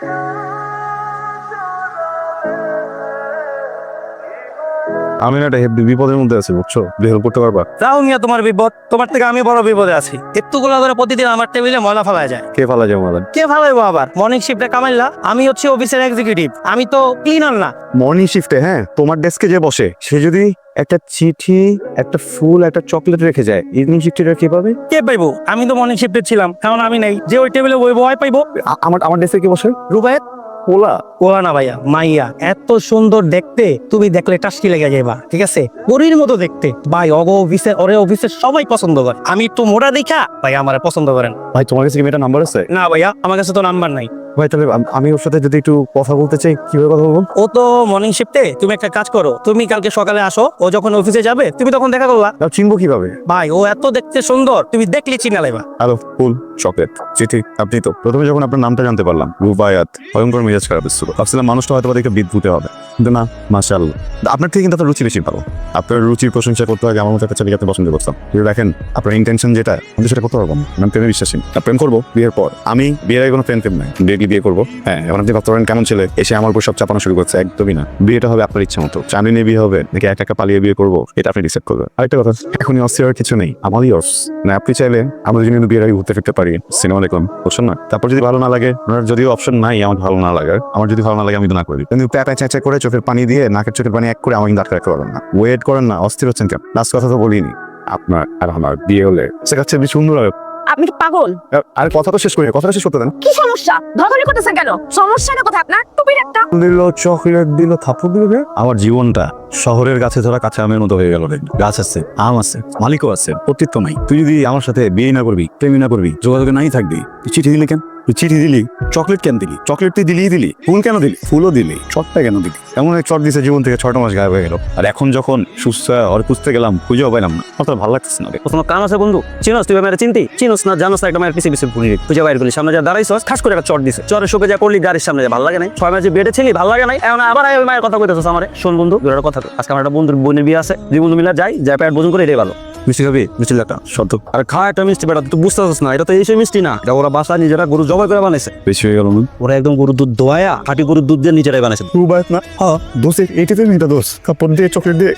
Bye. আমি না একটা হেব্বি বিপদের মধ্যে আছি বুঝছ? হেল্প করতে পারবা? তাও মিয়া তোমার বিপদ। তোমার থেকে আমি বড় বিপদে আছি। এত্তুগুলো করে প্রতিদিন আমার টেবিলে ময়লা ফেলা যায়। কে ফালা যাব মাদান কে ফেলাইবো আবার? মর্নিং শিফটে কামাইলা আমি হচ্ছে অফিসের এক্সিকিউটিভ আমি তো ক্লিনার না। মর্নিং শিফটে হ্যাঁ? তোমার ডেস্কে যে বসে সে যদি একটা চিঠি একটা ফুল একটা চকলেট রেখে যায় ইভিনিং শিফটের কে পাবে? কে পাইবো? আমি তো মর্নিং শিফটে ছিলাম কারণ আমি নেই। যে ওই টেবিলে ওই বয় পাইবো আমার আমার ডেস্কে কে বসে? রুবায়ত? ওলা ওলা না ভাইয়া মাইয়া। এত সুন্দর দেখতে তুমি দেখলে টাস্কি লেগে যাইবা ঠিক আছে? পরীর মতো দেখতে। ভাই অগ অফিসে ওরে অফিসে সবাই পছন্দ করে। আমি তো মোটা দেখা ভাই আমার পছন্দ করেন। ভাই তোমার কাছে কি মেয়েটা নাম্বার আছে? না ভাইয়া আমার কাছে তো নাম্বার নাই। ভাই তাহলে আমি ওর সাথে যদি একটু কথা বলতে চাই কীভাবে কথা বলব? ও তো মর্নিং শিফটে তুমি একটা কাজ করো তুমি কালকে সকালে আসো ও যখন অফিসে যাবে তুমি তখন দেখা করলা তাও চিনবো কীভাবে? ভাই ও এত দেখতে সুন্দর তুমি দেখলে চিনা লেবা হ্যালো ফুল চকলেট চিঠি আপনি তো। প্রথমে যখন আপনার নামটা জানতে পারলাম রুবায়াত ভয়ঙ্কর মেজাজ খারাপ ছিল। ভাবছিলাম মানুষটা হয়তো দেখে বিদ্যুতে হবে। কিন্তু না মাশাল আপনার থেকে কিন্তু আপনার রুচি বেশি ভালো। আপনার রুচির প্রশংসা করতে হয় আমার মতো একটা ছেলেকে পছন্দ করতাম কিন্তু দেখেন আপনার ইন্টেনশন যেটা আমি সেটা করতে পারব না। আমি প্রেমে বিশ্বাসী। প্রেম করব বিয়ের পর। আমি বিয়ের আগে কোনো প্রেম প্রেম নাই। ডিরেক্টলি বিয়ে করব? হ্যাঁ এখন আপনি ভাবতে পারেন কেমন ছেলে? এসে আমার উপর সব চাপানো শুরু করছে, একদমই না। বিয়েটা হবে আপনার ইচ্ছা মতো। চাঁদি নিয়ে বিয়ে হবে নাকি একা একা পালিয়ে বিয়ে করব, এটা আপনি ডিসাইড করবেন। আরেকটা কথা, এখনই অস্থির কিছু নেই, আমারই অর্স না আপনি চাইলে আমরা যদি বিয়ের আগে ঘুরতে ফিরতে পারি, সিনেমা দেখলাম, বুঝছেন না? তারপর যদি ভালো না লাগে, ওনার যদিও অপশন নাই আমার ভালো না লাগার, আমার যদি ভালো না লাগে আমি তো না করি কিন্তু প্যাপা চেঁচা করে চোখের পানি দিয়ে, নাকের চোখের পানি এক করে কিন্তু আটকে রাখতে পারবেন না। ওয়েট করেন না, অস্থির হচ্ছেন কেন? লাস্ট কথা তো বলিনি, আপনার আর আমার বিয়ে হলে, সে কাছে সুন্দর হবে। আপনি কি পাগল? আর কথা তো শেষ করি কথাটা শেষ করতে দেন। কি সমস্যা? ধরাধরি করতেছেন কেন? সমস্যাটা কোথায় আপনার টুপির একটা। দিল চকলেট দিল থাপ্পড় দিল আমার জীবনটা শহরের গাছে ধরা কাঁচা আমের মতো হয়ে গেল রে। গাছ আছে আম আছে মালিকও আছে অস্তিত্ব নাই। তুই যদি আমার সাথে বিয়ে না করবি প্রেমী না করবি যোগাযোগ নাই থাকবি চিঠি দিলে কেন? তুই চিঠি দিলি, চকলেট কেন দিলি? চকলেট তুই দিলিই দিলি। ফুল কেন দিলি? ফুলও দিলি। চটটা কেন দিলি? এমন এক চট দিছে জীবন থেকে ছটা মাস গায়েব হয়ে গেল। আর এখন যখন সুস্থ ওর খুঁজতে গেলাম, খুঁজেও পাইলাম না। আমার তো ভালো লাগতেছে না রে। কোনো আছে বন্ধু। চিনোস, তুই মেরে চিনতি? চিনস না, জানোস না, একটা মায়ের পিছিয়ে পিছিয়ে তুই যা বাইর করলি। সামনে যা দাঁড়াইছস, খাস করে একটা চট দিছে। চরে শোকে যা করলি, গাড়ির সামনে যা, ভালো লাগে নাই? ছয় মাসে বেডে ছিলি, ভালো লাগে নাই? এখন আবার মায়ের কথা কইতেছস আমারে। শোন বন্ধু দুটো কথা আজকে আমার একটা বন্ধুর বোনের বিয়ে আছে। দুই বন্ধু মিলে যাই যাই পেট বোঝন করে এটাই ভালো। মিষ্টি খাবি? মিষ্টি লাটা সত্য আর খা একটা মিষ্টি বেটা তুই বুঝতে পারছিস না এটা তো এইসব মিষ্টি না। এটা ওরা বাসা নিজেরা গরু জবাই করে বানাইছে। বেশি হয়ে গেল না? ওরা একদম গরুর দুধ দোয়া খাঁটি গরুর দুধ দিয়ে নিজেরাই বানাইছে। রুবায়ত না। হ্যাঁ দোষে এইটাতে মিটা দোষ। কাপড় দিয়ে চকলেট দিয়ে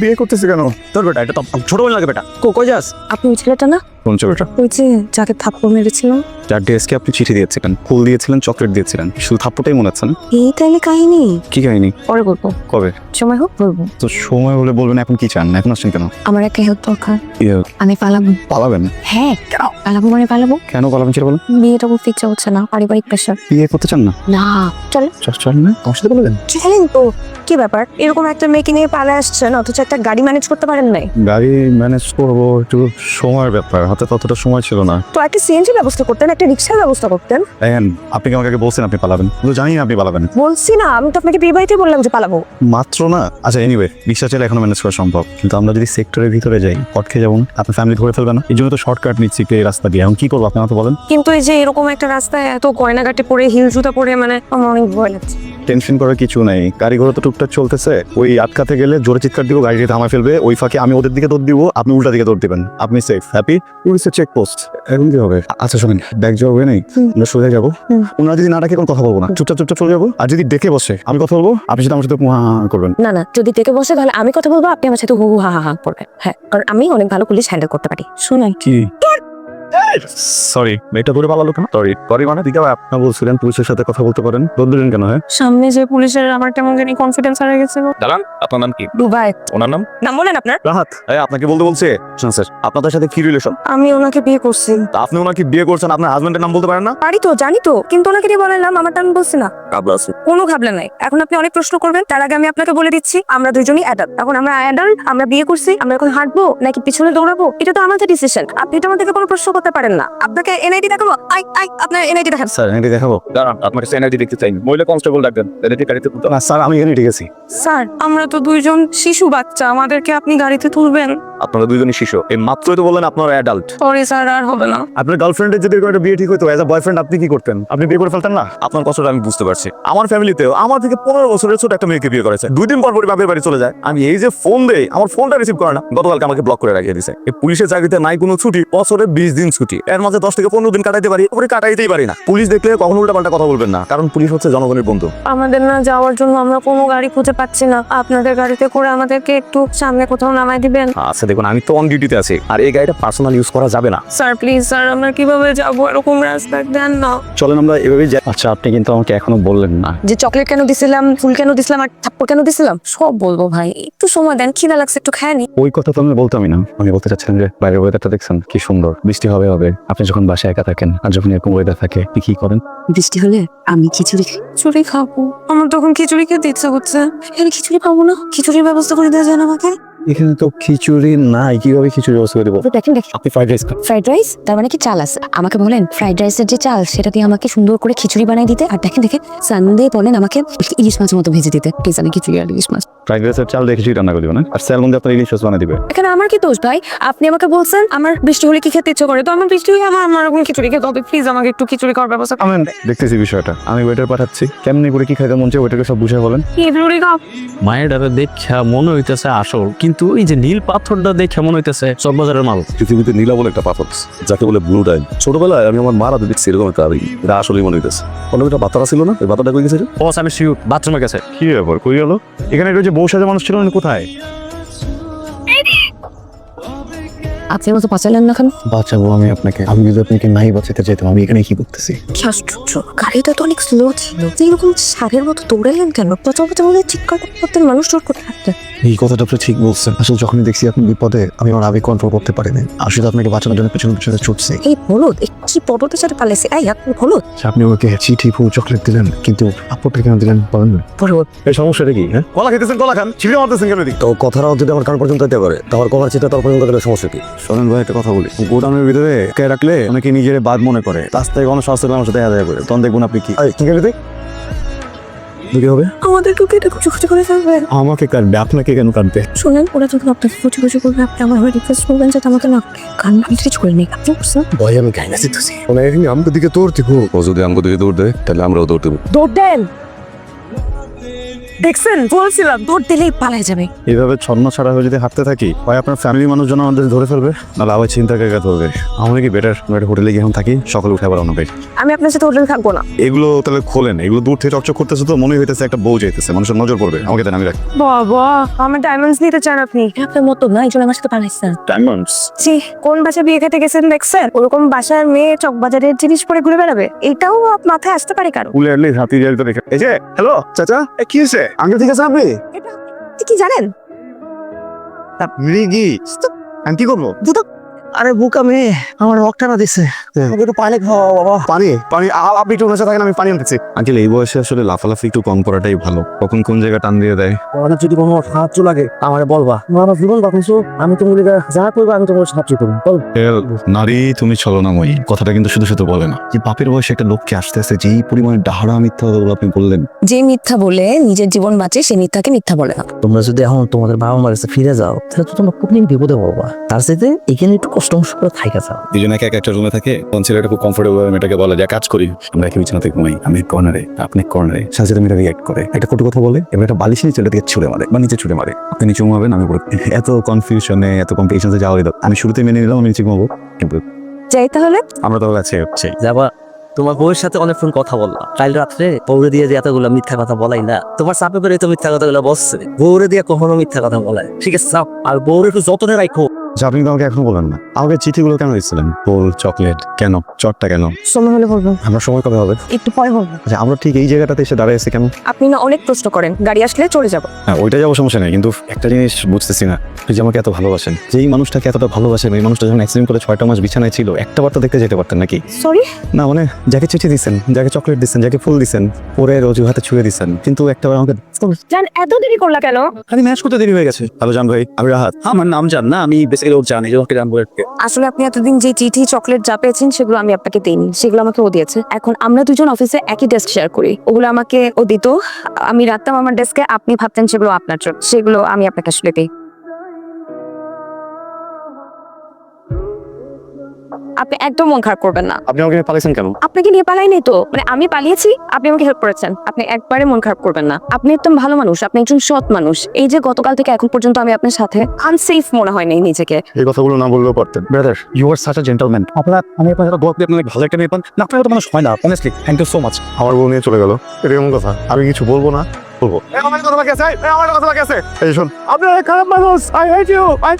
বিয়ে করতেছে কেন? তোর বেটা এটা তো ছোট বলে লাগে বেটা। কো কই যাস? আপনি ছেলেটা না? কোন ছবিটা ওই যে যাকে থাপ্পড় মেরেছিলাম। যার ডেস্কে আপনি চিঠি দিয়েছিলেন ফুল দিয়েছিলেন চকলেট দিয়েছিলেন শুধু থাপ্পটাই মনে হচ্ছে না? এই তাহলে কাহিনী? কি কাহিনী? পরে বলব। কবে? সময় হোক বলব। তো সময় হলে বলবেন এখন কি চান? এখন আসছেন কেন? আমার একটা হেল্প দরকার। ইয়ে, আমি পালাবো। পালাবেন? হ্যাঁ পালাবো মানে পালাবো কেন পালাবেন সেটা বলেন বিয়েটা করতে ইচ্ছা হচ্ছে না পারিবারিক প্রেশার বিয়ে করতে চান না? না চলে। চল চল না। তোমার সাথে বলে দেন। চলেন তো। কি ব্যাপার? এরকম একটা মেয়েকে নিয়ে পালা আসছেন অথচ একটা গাড়ি ম্যানেজ করতে পারেন নাই। গাড়ি ম্যানেজ করব একটু সময়ের ব্যাপার। হাতে ততটা সময় ছিল না। তো একটা সিএনজি ব্যবস্থা করতেন একটা রিক্সার ব্যবস্থা করতেন? দেখেন আপনি কি আমাকে বলছেন আপনি পালাবেন? তো জানি না আপনি পালাবেন। বলছি না আমি তো আপনাকে বিয়ে বাড়িতে বললাম যে পালাবো। মাত্র না? আচ্ছা এনিওয়ে রিক্সা চাইলে এখনও ম্যানেজ করা সম্ভব। কিন্তু আমরা যদি সেক্টরের ভিতরে যাই পট খেয়ে যাব আপনার ফ্যামিলি ধরে ফেলবে না? এই জন্য তো শর্টকাট নিচ্ছি এই রাস্তা দিয়ে। এখন কি করব আপনি আমাকে বলেন? কিন্তু এই যে এরকম একটা রাস্তায় এত গয়নাগাটি পরে হিল জুতা পরে মানে আমার অনেক ভয় লাগছে। টেনশন করার কিছু নাই। গাড়ি ঘোড়া তো টুকটাক চলতেছে। ওই আটকাতে গেলে জোরে চিৎকার দিব গাড়িটি থামায় ফেলবে। ওই ফাঁকে আমি ওদের দিকে দৌড় দিব আপনি উল্টা দিকে দৌড় দিবেন। আপনি সেফ হ্যাপি পুলিশের চেক পোস্ট এখন কি হবে? আচ্ছা শোনেন ব্যাগ যাওয়া হয়ে নেই। আমরা সোজা যাব। ওনারা যদি না ডাকে কোনো কথা বলব না। চুপচাপ চুপচাপ চলে যাব। আর যদি ডেকে বসে আমি কথা বলব আপনি সেটা আমার সাথে মুহা করবেন। না না যদি থেকে বসে তাহলে আমি কথা বলব আপনি আমার সাথে হু হু হা হা হা করবেন। হ্যাঁ কারণ আমি অনেক ভালো পুলিশ হ্যান্ডেল করতে পারি। শুনেন। কি? Yeah. সরি মেয়েটা ধরে পালালো কেন? সরি সরি মানে দিকে আপনার বলছিলেন পুলিশের সাথে কথা বলতে পারেন। বললেন কেন হ্যাঁ? সামনে যে পুলিশের আমার কেমন জানি কনফিডেন্স হারিয়ে গেছে দাঁড়ান আপনার নাম কি? দুবাই। ওনার নাম? নাম বলেন আপনার। রাহাত। এই আপনাকে বলতে বলছে। শুনুন স্যার আপনাদের সাথে কি রিলেশন আমি ওনাকে বিয়ে করছি। আপনি ওনাকে বিয়ে করছেন আপনার হাজবেন্ডের নাম বলতে পারেন না? পারি তো জানি তো। কিন্তু ওনাকে দিয়ে বলালাম আমার আমি বলছি না। কাবলা আছে। কোনো ঘাবলা নাই। এখন আপনি অনেক প্রশ্ন করবেন তার আগে আমি আপনাকে বলে দিচ্ছি আমরা দুজনই অ্যাডাল্ট এখন আমরা অ্যাডাল্ট আমরা বিয়ে করছি আমরা এখন হাঁটবো নাকি পিছনে দৌড়াবো? এটা তো আমাদের ডিসিশন আপনি তো আমাদেরকে কোনো প্রশ্ন করতে পারেন না। আপনাকে এনআইডি দেখাবো? আই আই আপনার এনআইডি দেখান। স্যার এনআইডি দেখাবো? দাঁড়ান আপনাকে এনআইডি দেখতে চাই মহিলা কনস্টেবল ডাকবেন এনআইডি গাড়িতে তুলতে না স্যার আমি এখানে ঠিক আছি স্যার আমরা তো দুইজন শিশু বাচ্চা আমাদেরকে আপনি গাড়িতে তুলবেন। আপনারা দুইজনই শিশু। এই মাত্রই তো বললেন আপনারা অ্যাডাল্ট সরি স্যার আর হবে না। আপনার গার্লফ্রেন্ডের যদি একটা বিয়ে ঠিক হতো অ্যাজ আ বয়ফ্রেন্ড আপনি কি করতেন? আপনি বিয়ে করে ফেলতেন না? আপনার কষ্টটা আমি বুঝতে পারছি। আমার ফ্যামিলিতেও আমার থেকে পনেরো বছরের ছোট একটা মেয়েকে বিয়ে করেছে। দুই দিন পর পরই বাপের বাড়ি চলে যায়। আমি এই যে ফোন দেই আমার ফোনটা রিসিভ করে না। গতকালকে আমাকে ব্লক করে রাখিয়ে দিছে। এই পুলিশের চাকরিতে নাই কোনো ছুটি বছরে বিশ দিন ছুটি। ডিউটি এর মধ্যে দশ থেকে পনেরো দিন কাটাইতে পারি ওপরে কাটাইতেই পারি না। পুলিশ দেখলে কখনো উল্টা পাল্টা কথা বলবেন না কারণ পুলিশ হচ্ছে জনগণের বন্ধু। আমাদের না যাওয়ার জন্য আমরা কোনো গাড়ি খুঁজে পাচ্ছি না। আপনাদের গাড়িতে করে আমাদেরকে একটু সামনে কোথাও নামাই দিবেন? আচ্ছা দেখুন আমি তো অন ডিউটিতে আছি আর এই গাড়িটা পার্সোনাল ইউজ করা যাবে না। স্যার প্লিজ স্যার আমরা কীভাবে যাব? এরকম রাস্তা দেন না। চলেন আমরা এভাবেই যাই। আচ্ছা আপনি কিন্তু আমাকে এখনও বললেন না। যে চকলেট কেন দিছিলাম ফুল কেন দিছিলাম আর থাপ্পড় কেন দিছিলাম সব বলব ভাই। একটু সময় দেন খিদা লাগছে একটু খায় নি। ওই কথা তো আমি বলতামই না। আমি বলতে চাচ্ছিলাম যে বাইরের ওয়েদারটা দেখছেন কি সুন্দর। বৃষ্টি হবে হবে আপনি যখন বাসায় একা থাকেন আর যখন এরকম ওয়েদার থাকে আপনি কি করেন? বৃষ্টি হলে আমি খিচুড়ি খিচুড়ি খাব। আমার তখন খিচুড়ি খেতে ইচ্ছা করছে। এখানে খিচুড়ি পাবো না? খিচুড়ির ব্যবস্থা করে দেওয়া যায় না আমাকে? এখানে তো খিচুড়ি নাই কীভাবে খিচুড়ি ব্যবস্থা করে দেবো? দেখেন দেখেন। আপনি ফ্রাইড রাইস খান। ফ্রাইড রাইস তার মানে কি চাল আছে? আমাকে বলেন ফ্রাইড রাইসের যে চাল সেটা দিয়ে আমাকে সুন্দর করে খিচুড়ি বানাই দিতে? আর দেখেন দেখেন সানডে বলেন আমাকে ইলিশ মাছের মতো ভেজে দিতে। প্লিজ আমি খিচুড়ি আর ইলিশ মাছ। ফ্রাইড রাইসের চাল দিয়ে খিচুড়ি রান্না করে দিবেন আর স্যালমন দিয়ে আপনার ইলিশ মাছ বানিয়ে দিবে এখানে আমার কি দোষ ভাই? আপনি আমাকে বলছেন আমার বৃষ্টি হলে কি খেতে ইচ্ছে করে? তো আমার বৃষ্টি হলে আমার আমার এরকম খিচুড়ি খেতে হবে। প্লিজ আমাকে একটু খিচুড়ি খাওয়ার ব্যবস্থা করুন। আমি দেখতেছি বিষয়টা। আমি ওয়েটার পাঠাচ্ছি। কেমনি করে কি খাইতে মন চাই ওয়েটারকে সব বুঝে বলেন। খিচুড়ি খাও? মায়ের ডাবে দেখা মনে হইতেছে আসল কিন্তু এই যে নীল পাথরটা দেখে কেমন হইতেছে? চকবাজারের মাল। পৃথিবীতে নীলা বলে একটা পাথর আছে, যাকে বলে ব্লু ডাইন ছোটবেলায় আমি আমার মারা দেখছি এরকম একটা আবেগ এটা আসলেই মনে হইতেছে। কোনো একটা বাতারা ছিল না? ওই বাতাটা কই গেছে ও বস আমি শিওর বাথরুমে গেছে। কি ব্যাপার কই গেল? এখানে একটা যে বউ সাজা মানুষ ছিল না কোথায়? আপনি মতো পাচালেন না কেন? বাঁচাবো আমি আপনাকে। আমি যদি আপনাকে নাই বাঁচাতে চাইতাম আমি এখানে কি করতেছি? আশ্চর্য। গাড়িটা তো অনেক স্লো ছিল। তো এরকম সারের মতো দৌড়ালেন কেন? পচা পচা মনে ঠিক করতে মানুষ টোট করতে থাকতেন এই কথাটা আপনি ঠিক বলছেন। আসলে যখনই দেখছি আপনি বিপদে আমি আমার আবেগ কন্ট্রোল করতে পারিনি। আসলে আপনাকে বাঁচানোর জন্য পেছনে পেছনে ছুটছি। এই হলুদ কি পর্বতের সাথে পালাইছে? এই আপনি হলুদ। আচ্ছা, আপনি ওকে চিঠি ফুল চকলেট দিলেন কিন্তু আপরটা কেন দিলেন বলেন পর্বত। এই সমস্যাটা কি হ্যাঁ? কলা খেতেছেন কলা খান। ছিঁড়ে মারতেছেন কেন দিক তো কথাটা যদি আমার কান পর্যন্ত যেতে পারে তো আমার কলার চিন্তা তোর পর্যন্ত গেলে সমস্যা কি? শোনেন ভাই একটা কথা বলি। গোডাউনের ভিতরে কে রাখলে অনেকে নিজের বাদ মনে করে? রাস্তায় কোনো স্বাস্থ্য আমার সাথে দেখা করে। তখন দেখবেন আপনি কি। গেলে তুই? কি হবে? আমাদেরকে কেটে কুচি কুচি করে ফেলবেন আমাকে কাটবে আপনাকে কেন কাটবে শুনেন ওরা যখন আপনাকে কুচি কুচি করবে আপনি আমার হয়ে রিকোয়েস্ট করবেন যাতে আমাকে না কান আমি কিছু করে নেই আপনি বুঝছেন? ভয় আমি গাইনা জিতেছি মানে এখানে আমাদের দিকে দৌড় দিব। ও যদি আমাদের দিকে দৌড় দেয় তাহলে আমরাও দৌড় দেবো। দৌড় দেন! দেখছেন? বলছিলাম দৌড় দিলেই পালাই যাবে। এইভাবে ছন্ন ছাড়া হয়ে যদি হাঁটতে থাকি হয় আপনার ফ্যামিলি মানুষজন আমাদের ধরে ফেলবে? নাহলে আবার চিন্তা কাকাতে হবে। আমরা কি বেটার আমরা একটা হোটেলে গিয়ে থাকি? সকালে উঠে আবার অন্য আমি আপনার সাথে হোটেল থাকব না। এগুলো তাহলে খোলেন। এগুলো দূর থেকে চকচক করতেছে তো মনে হইতেছে একটা বউ যাইতেছে। মানুষের নজর পড়বে। আমাকে দেন আমি রাখি। বাবা আমার ডায়মন্ডস নিতে চান আপনি? আপনার মতো না এই জন্য আমার সাথে পালাইছেন ডায়মন্ডস জি কোন বাসা বিয়ে খেতে গেছেন দেখছেন? ওরকম বাসার মেয়ে চকবাজারের জিনিস পরে ঘুরে বেড়াবে। এটাও মাথায় আসতে পারে কারও। ফুলে হাতি জারি তো রেখে এই যে হ্যালো চাচা এ, কি হয়েছে আঙ্কেল ঠিক আছে আপনি? আপনি কি জানেন? মৃগি। আমি কি করব? আরে বুকা মেয়ে আমার রক্তটা দিছে। আমাকে একটু পানি খাওয়া বাবা। পানি? পানি আপনি একটু ওনার থাকেন আমি পানি আনতেছি। আঙ্কেল এই বয়সে আসলে লাফালাফি একটু কম করাটাই ভালো। কখন কোন জায়গা টান দিয়ে দেয়? আমার যদি কোনো সাহায্য লাগে আমারে বলবা। আমার জীবন বাঁচাইছো আমি তোমার যা করব আমি তোমার সাহায্য করব। বল। এল, নারী তুমি ছলনাময়ী। কথাটা কিন্তু শুধু শুধু বলে না। যে বাপের বয়সে একটা লোককে আসতেছে যেই পরিমাণে ডাহারা মিথ্যা কথাগুলো আপনি বললেন। যে মিথ্যা বলে নিজের জীবন বাঁচে সে মিথ্যাকে মিথ্যা বলে না। তোমরা যদি এখন তোমাদের বাবা মার কাছে ফিরে যাও তাহলে তো তোমরা খুব বিপদে পড়বা তার সাথে এখানে একটু কষ্ট করে থাইকা যাও। দুজন এক একটা রুমে থাকে তখন ছেলেটা খুব কমফোর্টেবল মেয়েটাকে বলে যে কাজ করি আমরা একই বিছানাতে ঘুমাই আমি কর্নারে আপনি কর্নারে সাথে সাথে মেয়েটা রিয়াক্ট করে। একটা কটু কথা বলে এবার একটা বালিশ নিয়ে ছেলেটাকে ছুড়ে মারে বা নিচে ছুড়ে মারে। আপনি নিচে ঘুমাবেন আমি এত কনফিউশনে এত কম্পিটিশনে যাওয়া হইল আমি শুরুতে মেনে নিলাম আমি নিচে ঘুমাবো। কিন্তু যাই তাহলে। আমরা তো কাছে হচ্ছে। যাবা তোমার বউয়ের সাথে অনেকক্ষণ কথা বললাম। কাল রাত্রে বউরে দিয়ে যে এতগুলো মিথ্যা কথা বলাই না তোমার চাপে করে তো মিথ্যা কথাগুলো বসছে বউরে দিয়ে কখনো মিথ্যা কথা বলায়। ঠিক আছে চাপ আর বউরে একটু যতনে রাখো। যে আপনি আমাকে এখনও বলেন না। আমাকে চিঠিগুলো কেন দিচ্ছিলেন? ফুল চকলেট কেন? চটটা কেন? সময় হলে বলব আমরা সময় কবে হবে? একটু পরে বলব আচ্ছা আমরা ঠিক এই জায়গাটাতে এসে দাঁড়িয়ে আছি কেন? আপনি না অনেক প্রশ্ন করেন গাড়ি আসলে চলে যাব। হ্যাঁ ওইটা যাব সমস্যা নেই কিন্তু একটা জিনিস বুঝতেছি না আপনি যে আমাকে এত ভালোবাসেন। যেই মানুষটাকে এতটা ভালোবাসেন এই মানুষটা যখন অ্যাক্সিডেন্ট করে ছয়টা মাস বিছানায় ছিল একটা বার তো দেখতে যেতে পারতেন নাকি? সরি না মানে যাকে চিঠি দিচ্ছেন যাকে চকলেট দিচ্ছেন যাকে ফুল দিচ্ছেন পরে রোজু হাতে ছুঁয়ে দিচ্ছেন কিন্তু একটা বার আমাকে জান এত দেরি করলা কেন? খালি ম্যাচ করতে দেরি হয়ে গেছে। হ্যালো জান ভাই আমি রাহাত। আমার নাম জান না আমি বেসিক্যালি ওর জানি যে ওকে জানব একটু আসলে আপনি এতদিন যে চিঠি চকলেট যা পেয়েছেন সেগুলো আমি আপনাকে দেইনি। সেগুলো আমাকে ও দিয়েছে। এখন আমরা দুজন অফিসে একই ডেস্ক শেয়ার করি। ওগুলো আমাকে ও দিত। আমি রাখতাম আমার ডেস্কে আপনি ভাবতেন সেগুলো আপনার জন্য। সেগুলো আমি আপনাকে আসলে দিই আপনি একদম মন খারাপ করবেন না। আপনি আমাকে পালাইছেন কেন? আপনাকে নিয়ে পালাইনি তো। মানে আমি পালিয়েছি আপনি আমাকে হেল্প করেছেন। আপনি একবারে মন খারাপ করবেন না। আপনি একদম ভালো মানুষ আপনি একজন সৎ মানুষ। এই যে গতকাল থেকে এখন পর্যন্ত আমি আপনার সাথে আনসেফ মনে হয়নি নিজেকে। এই কথাগুলো না বললেও পারতেন। Brother you are such a gentleman আপনার আমি আপনার সাথে গল্প আপনার ভালো একটা মেয়ে পান। না আপনার তো মানুষ হয় না honestly thank you so much আমার বউ নিয়ে চলে গেল। এটা এমন কথা আমি কিছু বলব না বলব। আমার কথা বাকি আছে আমার কথা বাকি আছে। এই শোন। আপনার খারাপ মানুষ আই হেট ইউ আই